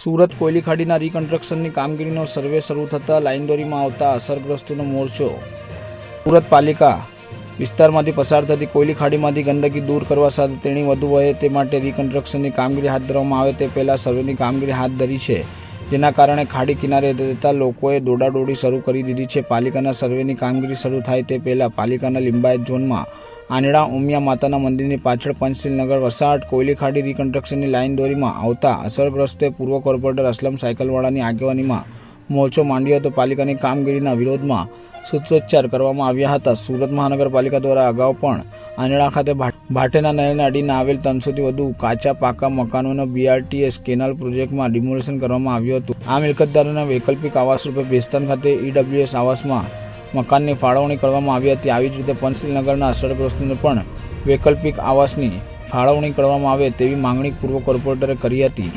સુરત કોયલી ખાડીના રિકન્સ્ટ્રક્શનની કામગીરીનો સર્વે શરૂ થતાં લાઇનદોરીમાં આવતા અસરગ્રસ્તોનો મોરચો સુરત પાલિકા વિસ્તારમાંથી પસાર થતી કોયલી ખાડીમાંથી ગંદકી દૂર કરવા સાથે તેણી વધુ વહે તે માટે રિકન્સ્ટ્રક્શનની કામગીરી હાથ ધરવામાં આવે તે પહેલાં સર્વેની કામગીરી હાથ ધરી છે. જેના કારણે ખાડી કિનારે રહેતા લોકોએ દોડાદોડી શરૂ કરી દીધી છે. પાલિકાના સર્વેની કામગીરી શરૂ થાય તે પહેલાં પાલિકાના લિંબાયત ઝોનમાં આંજણા ઉમિયા માતાના મંદિરની પાછળ પંચશીલનગર વસાટ કોયલી ખાડી રિકન્સ્ટ્રક્શનની લાઇન દોરીમાં આવતા અસરગ્રસ્તે પૂર્વ કોર્પોરેટર અસલમ સાયકલવાળાની આગેવાનીમાં મોરચો માંડ્યો હતો. પાલિકાની કામગીરીના વિરોધમાં સૂત્રોચ્ચાર કરવામાં આવ્યા હતા. સુરત મહાનગરપાલિકા દ્વારા અગાઉ પણ આંજણા ખાતે ભાટ- ભાટેના નહેરને અડીને આવેલ ત્રણસોથી વધુ કાચા, પાકા મકાનોનો બીઆરટીએસ કેનાલ પ્રોજેક્ટમાં ડિમોલિશન કરવામાં આવ્યું હતું. આ મિલકતદારોના વૈકલ્પિક આવાસ રૂપે ભેસ્તાન ખાતે ઈડબ્લ્યુએસ આવાસમાં મકાનની ફાળવણી કરવામાં આવી હતી. આવી જ રીતે પંચશીલનગરના અસરગ્રસ્તોને પણ વૈકલ્પિક આવાસની ફાળવણી કરવામાં આવે તેવી માંગણી પૂર્વ કોર્પોરેટરે કરી હતી.